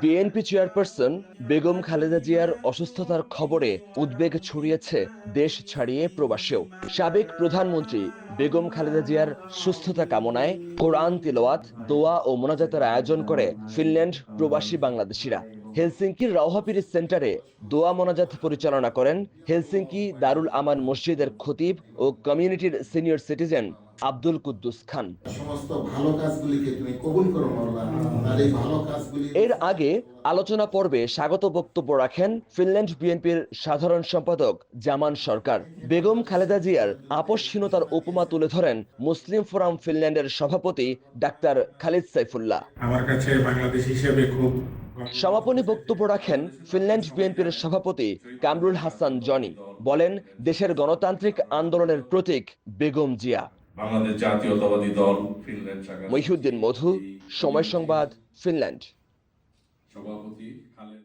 BNP chairperson Begum Khaleda জিয়ার অসুস্থতার খবরে উদ্বেগ ছড়িয়েছে দেশ ছাড়িয়ে প্রবাসেও। সাবেক প্রধানমন্ত্রী বেগম খালেদা জিয়ার সুস্থতা কামনায় কোরআন তিলওয়াত, দোয়া ও মোনাজাতের আয়োজন করে ফিনল্যান্ড প্রবাসী বাংলাদেশিরা। হেলসিঙ্কির রওহাপিরি সেন্টারে দোয়া মোনাজাত পরিচালনা করেন হেলসিঙ্কি দারুল আমান মসজিদের খতিব ও কমিউনিটির সিনিয়র সিটিজেন আব্দুল কুদ্দুস খান। সমস্ত ভালো কাজগুলিকে তুমি কবুল করো মাওলা আর এই ভালো কাজগুলি এর আগে আলোচনা পর্বে স্বাগত বক্তব্য রাখেন ফিনল্যান্ড বিএনপির সাধারণ সম্পাদক জামান সরকার। বেগম খালেদা জিয়ার আপসহীনতার উপমা তুলে ধরেন মুসলিম ফোরাম ফিনল্যান্ডের সভাপতি ডাক্তার খালিদ সাইফুল্লাহ। আমার কাছে বাংলাদেশ হিসেবে খুব সমাপনী বক্তব্য রাখেন ফিনল্যান্ড বিএনপির সভাপতি কামরুল হাসান জনি। বলেন দেশের গণতান্ত্রিক আন্দোলনের প্রতীক বেগম জিয়া। বাংলাদেশ জাতীয়তাবাদী দল ফিনল্যান্ড মহিউদ্দিন মধু সময় সংবাদ ফিনল্যান্ড। সভাপতি খালেদ